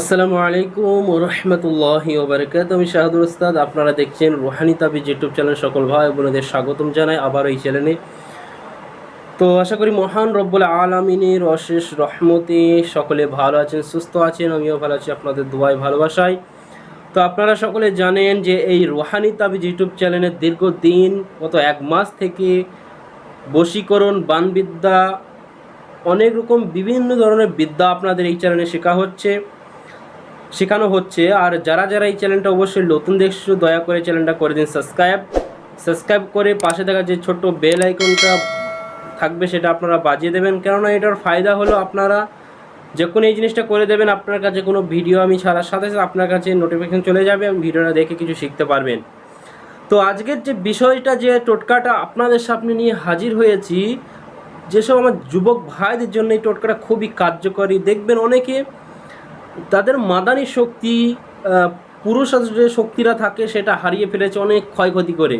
আসসালামু আলাইকুম রহমতুল্লাহি ওবরাকাত আমি শাহাদুর উস্তাদ আপনারা দেখছেন রোহানি তাবিজ ইউটিউব চ্যানেল সকল ভাই বোনদের স্বাগতম জানাই আবার এই চ্যানেলে। তো আশা করি মহান রব্বুল আলমিনের অশেষ রহমতে সকলে ভালো আছেন, সুস্থ আছেন, আমিও ভালো আছি, আপনাদের দুয়ায় ভালোবাসায়। তো আপনারা সকলে জানেন যে এই রোহানি তাবিজ ইউটিউব চ্যানেলের দীর্ঘদিন, গত এক মাস থেকে বশীকরণ, বানবিদ্যা, অনেক রকম বিভিন্ন ধরনের বিদ্যা আপনাদের এই চ্যানেলে শেখা হচ্ছে। শেখানো হচ্ছে। আর যারা যারা এই চ্যানেলটা অবশ্যই নতুন দেখছ, দয়া করে চ্যানেলটা করে দিন সাবস্ক্রাইব। সাবস্ক্রাইব করে পাশে থাকা যে ছোট্ট বেল আইকনটা থাকবে সেটা আপনারা বাজিয়ে দেবেন। কেননা এটার ফায়দা হলো আপনারা যখন এই জিনিসটা করে দেবেন, আপনার কাছে কোনো ভিডিও আমি ছাড়ার সাথে সাথে আপনার কাছে নোটিফিকেশন চলে যাবে ভিডিওটা দেখে কিছু শিখতে পারবেন। তো আজকের যে বিষয়টা যে টোটকাটা আপনাদের সামনে নিয়ে হাজির হয়েছি, যেসব আমার যুবক ভাইদের জন্য এই টোটকাটা খুবই কার্যকরী। দেখবেন অনেকে তাদের মাদানী শক্তি আহ, পুরুষের যে শক্তিরা থাকে সেটা হারিয়ে ফেলেছে অনেক ক্ষয়ক্ষতি করে।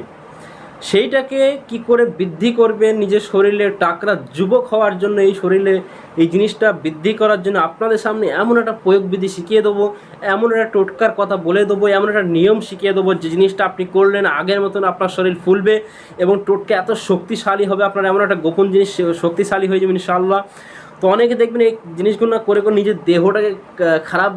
সেইটাকে কি করে বৃদ্ধি করবে নিজের শরীরে টাকরা যুবক হওয়ার জন্য এই শরীরে এই জিনিসটা বৃদ্ধি করার জন্য? আপনাদের সামনে এমন একটা প্রয়োগ বিধি শিখিয়ে দেবো এমন একটা টোটকার কথা বলে দেবো এমন একটা নিয়ম শিখিয়ে দেবো যে জিনিসটা আপনি করলেন আগের মতন আপনার শরীর ফুলবে এবং টোটকা এত শক্তিশালী হবে আপনার এমন একটা গোপন জিনিস শক্তিশালী হয়ে যাবে ইনশাআল্লাহ। তো অনেকে দেখবেন এই জিনিসগুলো না করে করে নিজের দেহটাকে খারাপ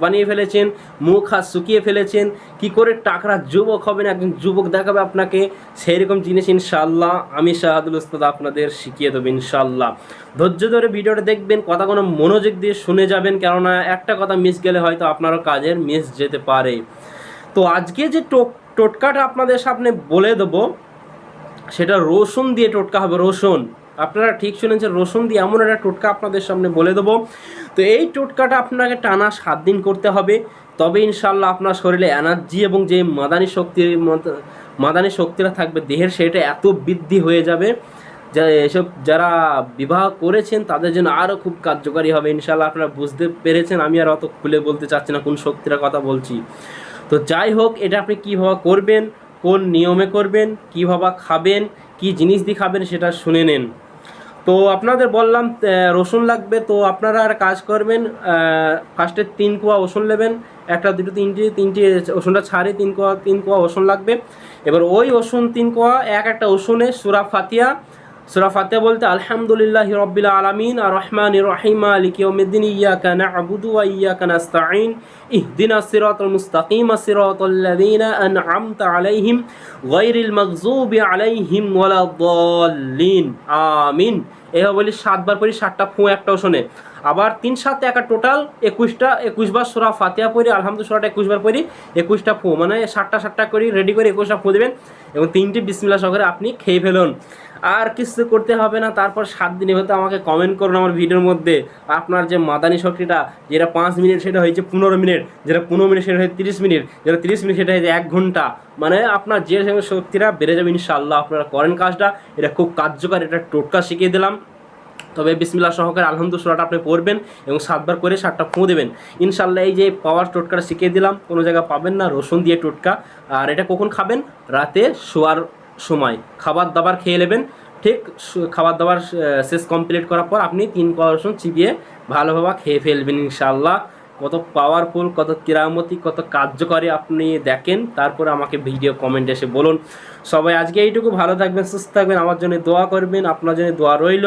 বানিয়ে ফেলেছেন, মুখ হাত শুকিয়ে ফেলেছেন। কি করে টাকরা যুবক হবেন, একজন যুবক দেখাবে আপনাকে। সেই রকম জিনিস ইনশাল্লাহ আমি শাহাদুল উস্তাদ আপনাদের শিখিয়ে দেবো ইনশাল্লাহ ধৈর্য ধরে ভিডিওটা দেখবেন, কথা কোনো মনোযোগ দিয়ে শুনে যাবেন, কেননা একটা কথা মিস গেলে হয়তো আপনারও কাজের মিস যেতে পারে। তো আজকে যে টোক- টোটকাটা আপনাদের সামনে বলে দেবো, সেটা রসুন দিয়ে টোটকা হবে, রসুন। আপনারা ঠিক শুনেছেন, রসুন দিয়ে এমন একটা টোটকা আপনাদের সামনে বলে দেবো। তো এই টোটকাটা আপনাকে টানা সাত দিন করতে হবে। তবে ইনশাল্লাহ আপনার শরীরে এনার্জি এবং যে মাদানী শক্তির মাদানী শক্তিটা থাকবে দেহের, সেটা এত বৃদ্ধি হয়ে যাবে যা এসব যারা বিবাহ করেছেন, তাদের জন্য আরও খুব কার্যকারী হবে। ইনশাল্লাহ আপনারা বুঝতে পেরেছেন, আমি আর অত খুলে বলতে চাচ্ছি না কোন শক্তির কথা বলছি। তো যাই হোক, এটা আপনি কীভাবে করবেন, কোন নিয়মে করবেন, কীভাবে খাবেন, কি জিনিস দিয়ে খাবেন সেটা শুনে নেন। তো আপনাদের বললাম রসুন লাগবে, তো আপনারা আর কাজ করবেন ফার্স্টে তিন কোয়া রসুন নেবেন, একটা, দুটো, তিনটি তিনটি রসুনটা ছাড়ে তিন কোয়া তিন কোয়া রসুন লাগবে। এবার ওই রসুন তিন কোয়া, এক একটা রসুনে সুরা ফাতিয়া সুরা ফাতে বলতে আলহামদুলিল্লাহ রব্বিল্লা আলমিন, আর রহমান রহিম, মালিক ইয়াউমিদ্দিন ইয়াকা ইয়া ওয়া ইয়াকা নাস্তাঈন, ইহদিনা সিরাতাল মুস্তাকিম সিরাতাল লাযীনা আন'আমতা আলাইহিম গায়রিল মাগযুবি আলাইহিম ওয়ালাদ-দাল্লিন আমিন। এভাবে বলি সাতবার পড়ি, সাতটা ফুঁ একটাও শোনে। আবার তিন সাত একা টোটাল একুশটা, একুশবার সোরা ফাতিয়া পড়ি আলহামদুল সোরাটা একুশবার পড়ি, একুশটা ফু মানে সাতটা সাতটা করি রেডি করে একুশটা ফু দেবেন এবং তিনটি বিসমিল্লা সহকারে আপনি খেয়ে ফেলুন। আর কিছু করতে হবে না, তারপর সাত দিনে হয়তো আমাকে কমেন্ট করুন আমার ভিডিওর মধ্যে। আপনার যে মাদানি শক্তিটা, যেটা পাঁচ মিনিট, সেটা হয়েছে পনেরো মিনিট, যেটা পনেরো মিনিট, সেটা হয়েছে তিরিশ মিনিট, যেটা তিরিশ মিনিট, সেটা হয়েছে এক ঘণ্টা। মানে আপনার যে শক্তিটা বেড়ে যাবে ইনশাল্লাহ আপনারা করেন কাজটা, এটা খুব কার্যকর, এটা টোটকা শিখিয়ে দিলাম। তবে বিসমিল্লা সহকারে আলহামদুল সুরাটা আপনি পড়বেন এবং সাতবার করে সাতটা ফুঁ দেবেন। ইনশাল্লাহ এই যে পাওয়ার টোটকাটা শিখিয়ে দিলাম, কোনো জায়গায় পাবেন না, রসুন দিয়ে টোটকা। আর এটা কখন খাবেন? রাতে শোয়ার সময়। খাবার দাবার খেয়ে নেবেন। ঠিক খাবার দাবার শেষ কমপ্লিট করার পর আপনি তিন কোয়া রসুন চিবিয়ে ভালোভাবে খেয়ে ফেলবেন ইনশাল্লাহ কত পাওয়ারফুল কত কিরামতি, কত কার্যকরী আপনি দেখেন। তারপরে আমাকে ভিডিও কমেন্ট এসে বলুন। সবাই আজকে এইটুকু। ভালো থাকবেন, সুস্থ থাকবেন, আমার জন্য দোয়া করবেন, আপনার জন্য দোয়া রইল।